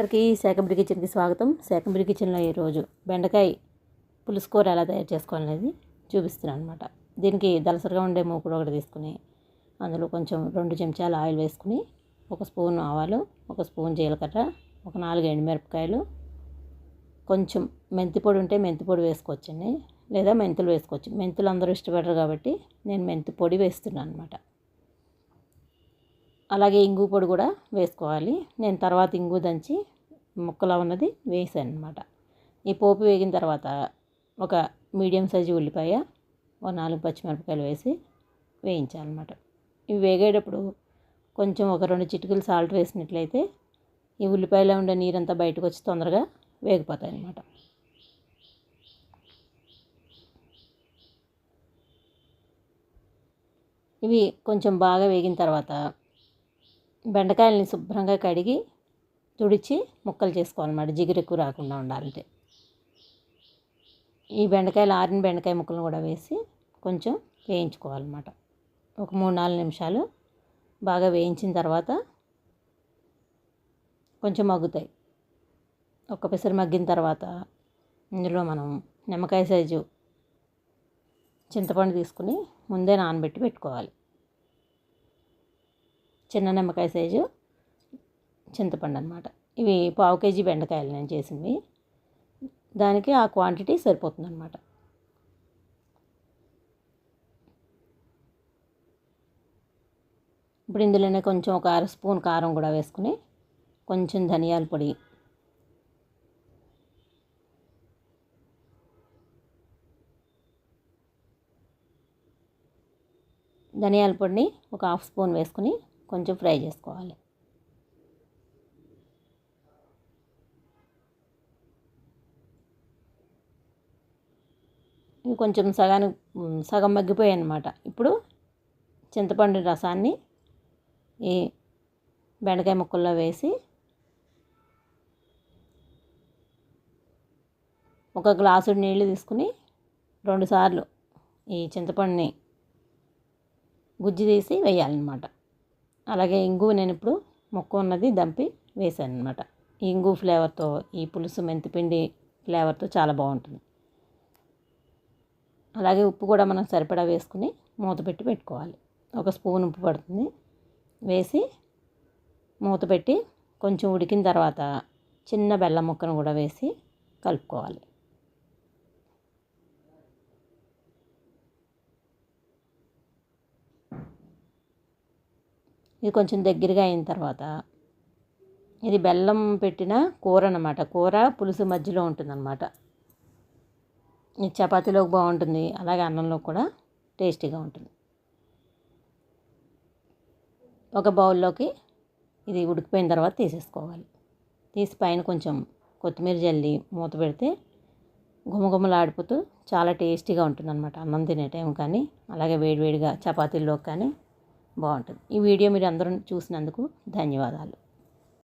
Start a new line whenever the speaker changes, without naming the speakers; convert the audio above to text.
అందరికీ శాకంబరి కిచెన్కి స్వాగతం. శాకంబరి కిచెన్లో ఈరోజు బెండకాయ పులుసుకోర ఎలా తయారు చేసుకోవాలనేది చూపిస్తున్నాను అనమాట దీనికి దలసరిగా ఉండే మూకుడు ఒకటి తీసుకుని అందులో కొంచెం రెండు చెంచాలు ఆయిల్ వేసుకుని ఒక స్పూన్ ఆవాలు ఒక స్పూన్ జీలకర్ర ఒక నాలుగు ఎండుమిరపకాయలు కొంచెం మెంతి పొడి ఉంటే మెంతి పొడి వేసుకోవచ్చండి. లేదా మెంతులు వేసుకోవచ్చు. మెంతులు అందరూ ఇష్టపడరు కాబట్టి నేను మెంతి పొడి వేస్తున్నాను అనమాట అలాగే ఇంగు పొడి కూడా వేసుకోవాలి. నేను తర్వాత ఇంగు దంచి ముక్కలా ఉన్నది వేసాను అనమాట ఈ పోపు వేగిన తర్వాత ఒక మీడియం సైజు ఉల్లిపాయ ఒక నాలుగు పచ్చిమిరపకాయలు వేసి వేయించాలన్నమాట. ఇవి వేగేటప్పుడు కొంచెం ఒక రెండు చిటికలు సాల్ట్ వేసినట్లయితే ఈ ఉల్లిపాయలో ఉండే నీరంతా బయటకు వచ్చి తొందరగా వేగిపోతాయి అన్నమాట. ఇవి కొంచెం బాగా వేగిన తర్వాత బెండకాయలని శుభ్రంగా కడిగి తుడిచి ముక్కలు చేసుకోవాలన్నమాట. జిగురు ఎక్కువ రాకుండా ఉండాలంటే. ఈ బెండకాయలు ఆరిన బెండకాయ ముక్కలను కూడా వేసి కొంచెం వేయించుకోవాలన్నమాట. ఒక మూడు నాలుగు నిమిషాలు బాగా వేయించిన తర్వాత కొంచెం మగ్గుతాయి. ఒక పెసరు మగ్గిన తర్వాత ఇందులో మనం నిమ్మకాయ సైజు చింతపండు తీసుకుని ముందే నానబెట్టి పెట్టుకోవాలి. చిన్న నిమ్మకాయ సైజు చింతపండు అనమాట ఇవి పావు కేజీ బెండకాయలు నేను చేసింది దానికి ఆ క్వాంటిటీ సరిపోతుంది అనమాట ఇప్పుడు ఇందులోనే కొంచెం ఒక అర స్పూన్ కారం కూడా వేసుకుని కొంచెం ధనియాల పొడి. ధనియాల పొడిని ఒక హాఫ్ స్పూన్ వేసుకుని కొంచెం ఫ్రై చేసుకోవాలి. ఇవి కొంచెం సగానికి సగం మగ్గిపోయాయి అన్నమాట. ఇప్పుడు చింతపండు రసాన్ని ఈ బెండకాయ ముక్కల్లో వేసి ఒక గ్లాసు నీళ్ళు తీసుకుని రెండుసార్లు ఈ చింతపండుని గుజ్జు తీసి వేయాలన్నమాట. అలాగే ఇంగు నేను ఇప్పుడు మొక్క ఉన్నది దంపి వేసాను అనమాట ఇంగు ఫ్లేవర్తో ఈ పులుసు మెంతిపిండి ఫ్లేవర్తో చాలా బాగుంటుంది. అలాగే ఉప్పు కూడా మనం సరిపడా వేసుకుని మూత పెట్టి పెట్టుకోవాలి. ఒక స్పూన్ ఉప్పు పడుతుంది. వేసి మూత పెట్టి కొంచెం ఉడికిన తర్వాత చిన్న బెల్లం ముక్కను కూడా వేసి కలుపుకోవాలి. ఇది కొంచెం దగ్గరగా అయిన తర్వాత ఇది బెల్లం పెట్టిన కూర అనమాట కూర పులుసు మధ్యలో ఉంటుందన్నమాట. ఇది చపాతీలోకి బాగుంటుంది. అలాగే అన్నంలో కూడా టేస్టీగా ఉంటుంది. ఒక బౌల్లోకి ఇది ఉడికిపోయిన తర్వాత తీసేసుకోవాలి. తీసి పైన కొంచెం కొత్తిమీర జల్లి మూత పెడితే గుమగుమలాడిపోతూ చాలా టేస్టీగా ఉంటుంది అనమాట అన్నం తినే టైం కానీ అలాగే వేడివేడిగా చపాతీల్లోకి కానీ బాగుంటుంది. ఈ వీడియో మీరు అందరూ చూసినందుకు ధన్యవాదాలు.